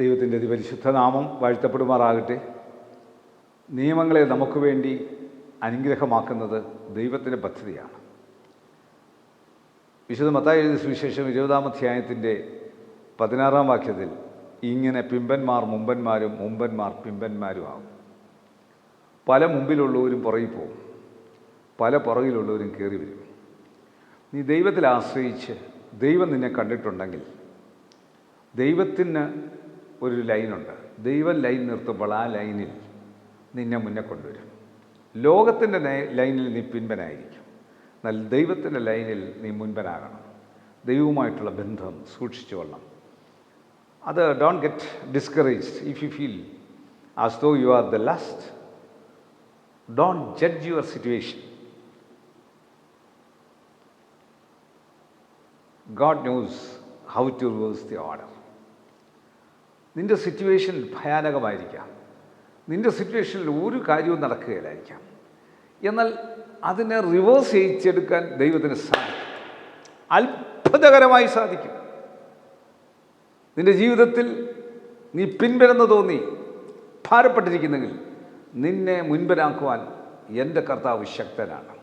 ദൈവത്തിന്റെ അതിപരിശുദ്ധ നാമം വാഴ്ത്തപ്പെടുമാറാകട്ടെ. നിയമങ്ങളെ നമുക്ക് വേണ്ടി അനുഗ്രഹമാക്കുന്നത് ദൈവത്തിന്റെ പദ്ധതിയാണ്. വിശുദ്ധ മത്തായി സുവിശേഷം ഇരുപതാം അധ്യായത്തിന്റെ പതിനാറാം വാക്യത്തിൽ ഇങ്ങനെ പിമ്പന്മാർ മുമ്പന്മാരും മുമ്പന്മാർ പിമ്പന്മാരും ആകും. പല മുമ്പിലുള്ളവരും പുറകിൽ പോകും. പല പുറകിലുള്ളവരും കയറി വരും. നീ ദൈവത്തിൽ ആശ്രയിച്ച് ദൈവം നിന്നെ കണ്ടിട്ടുണ്ടെങ്കിൽ ദൈവത്തിന് ഒരു ലൈനുണ്ട്. ദൈവം ലൈൻ നിർത്തുമ്പോൾ ആ ലൈനിൽ നിന്നെ മുന്നേ കൊണ്ടുവരും. ലോകത്തിന്റെ ലൈനിൽ നീ പിൻപനായിരിക്കും. എന്നാൽ ദൈവത്തിന്റെ ലൈനിൽ നീ മുൻപനാകണം. ദൈവവുമായിട്ടുള്ള ബന്ധം സൂക്ഷിച്ചു കൊള്ളണം. അത് don't get discouraged if you feel as though you are the last don't judge your situation God knows how to reverse the order നിന്റെ സിറ്റുവേഷൻ ഭയാനകമായിരിക്കാം. നിന്റെ സിറ്റുവേഷനിൽ ഒരു കാര്യവും നടക്കുകയില്ലായിരിക്കാം. എന്നാൽ അതിനെ റിവേഴ്സ് ചെയ്യിച്ചെടുക്കാൻ ദൈവത്തിന് സാധിക്കും. അത്ഭുതകരമായി സാധിക്കും. നിന്റെ ജീവിതത്തിൽ നീ പിൻവരുന്ന തോന്നി ഭാരപ്പെട്ടിരിക്കുന്നെങ്കിൽ നിന്നെ മുൻപനാക്കുവാൻ എന്റെ കർത്താവ് ശക്തനാണ്.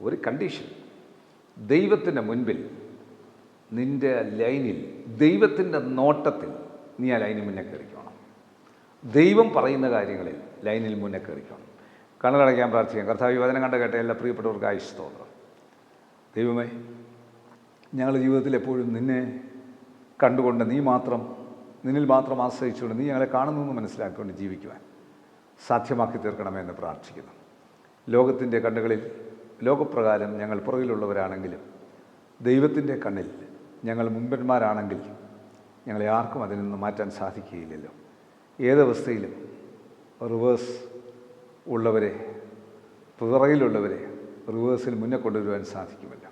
ഒരു കണ്ടീഷൻ ദൈവത്തിന്റെ മുൻപിൽ നിന്റെ ലൈനിൽ ദൈവത്തിന്റെ നോട്ടത്തിൽ നീ ആ ലൈനിൽ മുന്നേ കയറിക്കോണം. ദൈവം പറയുന്ന കാര്യങ്ങളിൽ ലൈനിൽ മുന്നേ കയറിക്കോണം. കണ്ണുകളടയ്ക്കാൻ പ്രാർത്ഥിക്കാം. കർത്താവ് വചനം കണ്ട കേട്ട എല്ലാ പ്രിയപ്പെട്ടവർക്ക് പ്രിയപ്പെട്ടവർക്കായി സ്തോത്രം. ദൈവമേ ഞങ്ങളുടെ ജീവിതത്തിൽ എപ്പോഴും നിന്നെ കണ്ടുകൊണ്ട് നീ മാത്രം നിന്നിൽ മാത്രം ആശ്രയിച്ചുകൊണ്ട് നീ ഞങ്ങളെ കാണുന്നു എന്ന് മനസ്സിലാക്കിക്കൊണ്ട് ജീവിക്കുവാൻ സാധ്യമാക്കി തീർക്കണമെന്ന് പ്രാർത്ഥിക്കുന്നു. ലോകത്തിന്റെ കണ്ണുകളിൽ ലോകപ്രകാരം ഞങ്ങൾ പുറകിലുള്ളവരാണെങ്കിലും ദൈവത്തിന്റെ കണ്ണിൽ ഞങ്ങൾ മുൻപന്മാരാണെങ്കിൽ ഞങ്ങളെ ആർക്കും അതിൽ നിന്ന് മാറ്റാൻ സാധിക്കുകയില്ലല്ലോ. ഏതവസ്ഥയിലും റിവേഴ്സ് ഉള്ളവരെ പിറകിലുള്ളവരെ റിവേഴ്സിൽ മുന്നേ കൊണ്ടുവരുവാൻ സാധിക്കുമല്ലോ.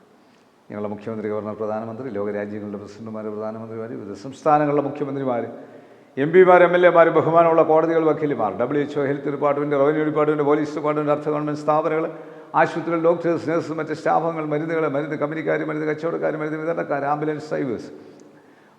ഞങ്ങളുടെ മുഖ്യമന്ത്രി ഗവർണർ പ്രധാനമന്ത്രി ലോകരാജ്യങ്ങളുടെ പ്രസിഡന്റുമാർ പ്രധാനമന്ത്രിമാർ വിവിധ സംസ്ഥാനങ്ങളുടെ മുഖ്യമന്ത്രിമാർ എം പിമാർ എം എൽ എമാർ ബഹുമാനമുള്ള കോടതികൾ വക്കീലുമാർ W H O health department revenue department police department അർത്ഥ ഗവൺമെന്റ് സ്ഥാപനങ്ങൾ ആശുപത്രികൾ ഡോക്ടേഴ്സ് നഴ്സ് മറ്റ് സ്റ്റാഫുകൾ മരുന്നുകൾ മരുന്ന് കമ്പനിക്കാർ മരുന്ന് കച്ചവടക്കാർ മരുന്ന് വിതരണക്കാർ ആംബുലൻസ് ഡ്രൈവേഴ്സ്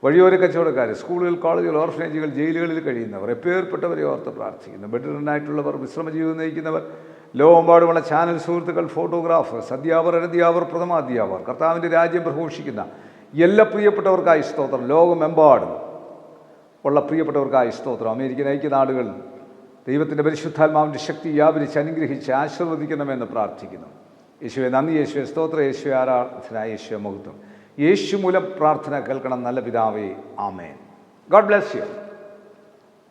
വഴിയോര കച്ചവടക്കാർ സ്കൂളുകൾ കോളേജുകൾ ഓർഫനേജുകൾ ജയിലുകളിൽ കഴിയുന്നവർ എപ്പേർപ്പെട്ടവരെ ഓർത്ത് പ്രാർത്ഥിക്കുന്നു. ബെഡ്റിനായിട്ടുള്ളവർ വിശ്രമജീവിതം നയിക്കുന്നവർ ലോകമെമ്പാടുമുള്ള ചാനൽ സുഹൃത്തുക്കൾ ഫോട്ടോഗ്രാഫേഴ്സ് അധ്യാപകർ അനധ്യാപകർ പ്രഥമ അധ്യാപകർ കർത്താവിന്റെ രാജ്യം പ്രഘോഷിക്കുന്ന എല്ലാ പ്രിയപ്പെട്ടവർക്കായി സ്തോത്രം. ലോകമെമ്പാടും ഉള്ള പ്രിയപ്പെട്ടവർക്കായി സ്തോത്രം. അമേരിക്കൻ ഐക്യനാടുകൾ ദൈവത്തിന്റെ പരിശുദ്ധാത്മാവിന്റെ ശക്തി വ്യാപരിച്ച് അനുഗ്രഹിച്ച് ആശീർവദിക്കണമെന്ന് പ്രാർത്ഥിക്കുന്നു. യേശുവെ നന്ദി യേശുവെ സ്തോത്ര യേശുവെ ആരാധന യേശുവെ മഹത്വം. യേശു മൂലം പ്രാർത്ഥന കേൾക്കണം നല്ല പിതാവേ. ആമേൻ. God bless you